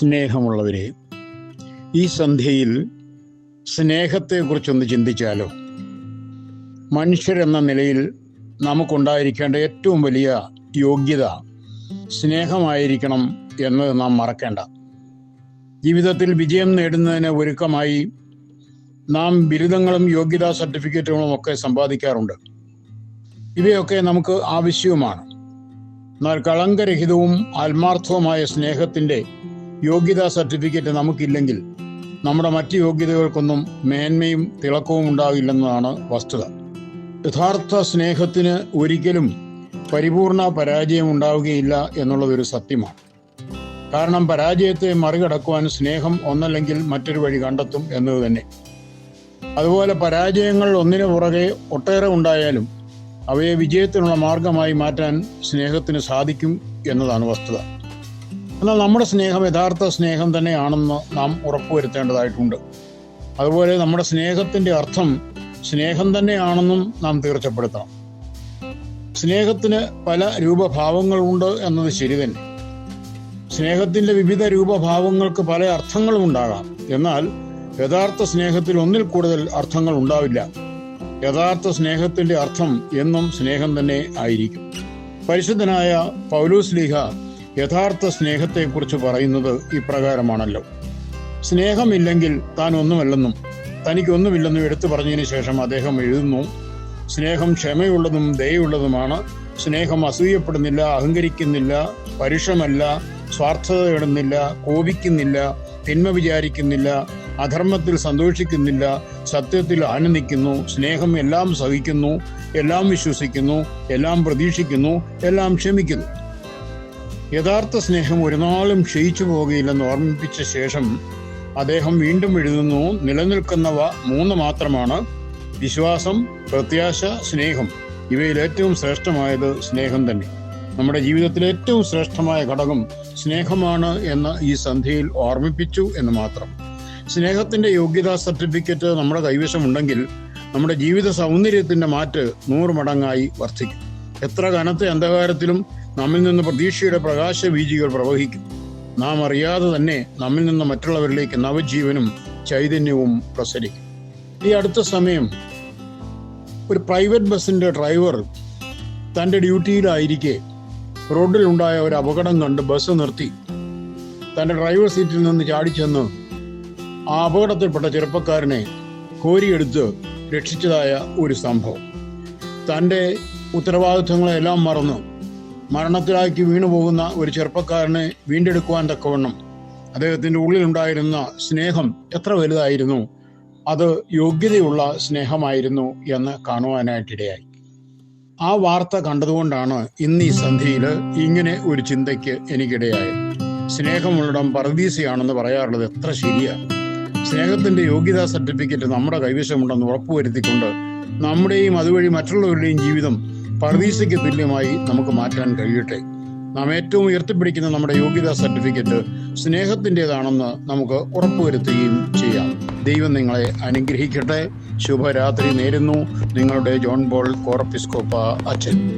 സ്നേഹമുള്ളവരെ ഈ സന്ധ്യയിൽ സ്നേഹത്തെക്കുറിച്ചൊന്ന് ചിന്തിച്ചാലോ? മനുഷ്യരെന്ന നിലയിൽ നമുക്കുണ്ടായിരിക്കേണ്ട ഏറ്റവും വലിയ യോഗ്യത സ്നേഹമായിരിക്കണം എന്നത് നാം മറക്കേണ്ട. ജീവിതത്തിൽ വിജയം നേടുന്നതിന് ഒരുക്കമായി നാം ബിരുദങ്ങളും യോഗ്യതാ സർട്ടിഫിക്കറ്റുകളും ഒക്കെ സമ്പാദിക്കാറുണ്ട്. ഇവയൊക്കെ നമുക്ക് ആവശ്യവുമാണ്. എന്നാൽ കളങ്കരഹിതവും ആത്മാർത്ഥവുമായ സ്നേഹത്തിന്റെ യോഗ്യതാ സർട്ടിഫിക്കറ്റ് നമുക്കില്ലെങ്കിൽ നമ്മുടെ മറ്റ് യോഗ്യതകൾക്കൊന്നും മേന്മയും തിളക്കവും ഉണ്ടാവില്ലെന്നതാണ് വസ്തുത. യഥാർത്ഥ സ്നേഹത്തിന് ഒരിക്കലും പരിപൂർണ പരാജയം ഉണ്ടാവുകയില്ല എന്നുള്ളതൊരു സത്യമാണ്. കാരണം പരാജയത്തെ മറികടക്കുവാൻ സ്നേഹം ഒന്നല്ലെങ്കിൽ മറ്റൊരു വഴി കണ്ടെത്തും എന്നത് തന്നെ. അതുപോലെ പരാജയങ്ങൾ ഒന്നിനു പുറകെ ഒട്ടേറെ ഉണ്ടായാലും അവയെ വിജയത്തിനുള്ള മാർഗമായി മാറ്റാൻ സ്നേഹത്തിന് സാധിക്കും എന്നതാണ് വസ്തുത. എന്നാൽ നമ്മുടെ സ്നേഹം യഥാർത്ഥ സ്നേഹം തന്നെയാണെന്ന് നാം ഉറപ്പുവരുത്തേണ്ടതായിട്ടുണ്ട്. അതുപോലെ നമ്മുടെ സ്നേഹത്തിന്റെ അർത്ഥം സ്നേഹം തന്നെയാണെന്നും നാം തീർച്ചപ്പെടുത്തണം. സ്നേഹത്തിന് പല രൂപഭാവങ്ങളുണ്ട് എന്നത് ശരി തന്നെ. സ്നേഹത്തിന്റെ വിവിധ രൂപഭാവങ്ങൾക്ക് പല അർത്ഥങ്ങളും ഉണ്ടാകാം. എന്നാൽ യഥാർത്ഥ സ്നേഹത്തിൽ ഒന്നിൽ കൂടുതൽ അർത്ഥങ്ങൾ ഉണ്ടാവില്ല. യഥാർത്ഥ സ്നേഹത്തിന്റെ അർത്ഥം എന്നും സ്നേഹം തന്നെ ആയിരിക്കും. പരിശുദ്ധനായ പൗലൂസ് ലീഹ യഥാർത്ഥ സ്നേഹത്തെക്കുറിച്ച് പറയുന്നത് ഇപ്രകാരമാണല്ലോ. സ്നേഹമില്ലെങ്കിൽ താൻ ഒന്നുമല്ലെന്നും തനിക്കൊന്നുമില്ലെന്നും എടുത്തു പറഞ്ഞതിന് ശേഷം അദ്ദേഹം എഴുതുന്നു സ്നേഹം ക്ഷമയുള്ളതും ദയുള്ളതുമാണ് സ്നേഹം അസൂയപ്പെടുന്നില്ല അഹങ്കരിക്കുന്നില്ല പരുഷമല്ല സ്വാർത്ഥത ഇടുന്നില്ല കോപിക്കുന്നില്ല തിന്മ വിചാരിക്കുന്നില്ല അധർമ്മത്തിൽ സന്തോഷിക്കുന്നില്ല സത്യത്തിൽ ആനന്ദിക്കുന്നു സ്നേഹം എല്ലാം സഹിക്കുന്നു എല്ലാം വിശ്വസിക്കുന്നു എല്ലാം പ്രതീക്ഷിക്കുന്നു എല്ലാം ക്ഷമിക്കുന്നു. യഥാർത്ഥ സ്നേഹം ഒരു നാളും ക്ഷയിച്ചു പോകുകയില്ലെന്ന് ഓർമ്മിപ്പിച്ച ശേഷം അദ്ദേഹം വീണ്ടും എഴുതുന്നു നിലനിൽക്കുന്നവ മൂന്ന് മാത്രമാണ് വിശ്വാസം പ്രത്യാശ സ്നേഹം. ഇവയിൽ ഏറ്റവും ശ്രേഷ്ഠമായത് സ്നേഹം തന്നെ. നമ്മുടെ ജീവിതത്തിലെ ഏറ്റവും ശ്രേഷ്ഠമായ ഘടകം സ്നേഹമാണ് എന്ന് ഈ സന്ധിയിൽ ഓർമ്മിപ്പിച്ചു എന്ന് മാത്രം. സ്നേഹത്തിന്റെ യോഗ്യതാ സർട്ടിഫിക്കറ്റ് നമ്മുടെ കൈവശമുണ്ടെങ്കിൽ നമ്മുടെ ജീവിത സൗന്ദര്യത്തിന്റെ മാറ്റ് നൂറ് മടങ്ങായി വർദ്ധിക്കും. എത്ര കനത്ത അന്ധകാരത്തിലും നമ്മിൽ നിന്ന് പ്രതീക്ഷയുടെ പ്രകാശ ബീജികൾ പ്രവഹിക്കും. നാം അറിയാതെ തന്നെ നമ്മിൽ നിന്ന് മറ്റുള്ളവരിലേക്ക് നവജീവനും ചൈതന്യവും പ്രസരിക്കും. ഈ അടുത്ത സമയം ഒരു പ്രൈവറ്റ് ബസ്സിന്റെ ഡ്രൈവർ തന്റെ ഡ്യൂട്ടിയിലായിരിക്കെ റോഡിലുണ്ടായ ഒരു അപകടം കണ്ട് ബസ് നിർത്തി. തന്റെ ഡ്രൈവർ സീറ്റിൽ നിന്ന് ചാടിച്ചെന്ന് ആ അപകടത്തിൽപ്പെട്ട ചെറുപ്പക്കാരനെ കോരിയെടുത്ത് രക്ഷിച്ചതായ ഒരു സംഭവം. തന്റെ ഉത്തരവാദിത്വങ്ങളെല്ലാം മറന്നു. മരണത്തിലാക്കി വീണുപോകുന്ന ഒരു ചെറുപ്പക്കാരനെ വീണ്ടെടുക്കുവാൻ തക്കവണ്ണം അദ്ദേഹത്തിന്റെ ഉള്ളിലുണ്ടായിരുന്ന സ്നേഹം എത്ര വലുതായിരുന്നു അത് യോഗ്യതയുള്ള സ്നേഹമായിരുന്നു എന്ന് കാണുവാനായിട്ടിടയായി. ആ വാർത്ത കണ്ടതുകൊണ്ടാണ് ഇന്ന് ഈ സന്ധ്യയിൽ ഇങ്ങനെ ഒരു ചിന്തയ്ക്ക് എനിക്കിടയായത്. സ്നേഹമുള്ളിടം പരദീസയാണെന്ന് പറയാറുള്ളത് എത്ര ശരിയാണ് സ്നേഹത്തിന്റെ യോഗ്യതാ സർട്ടിഫിക്കറ്റ് നമ്മുടെ കൈവശമുണ്ടെന്ന് ഉറപ്പുവരുത്തിക്കൊണ്ട് നമ്മുടെയും അതുവഴി മറ്റുള്ളവരുടെയും ജീവിതം പർദീസയ്ക്ക് തുല്യമായി നമുക്ക് മാറ്റാൻ കഴിയട്ടെ. നാം ഏറ്റവും ഉയർത്തിപ്പിടിക്കുന്ന നമ്മുടെ യോഗ്യതാ സർട്ടിഫിക്കറ്റ് സ്നേഹത്തിന്റെതാണെന്ന് നമുക്ക് ഉറപ്പുവരുത്തുകയും ചെയ്യാം. ദൈവം നിങ്ങളെ അനുഗ്രഹിക്കട്ടെ. ശുഭരാത്രി നേരുന്നു. നിങ്ങളുടെ ജോൺ ബോൾ കോറപ്പിസ്കോപ്പ അച്ഛൻ.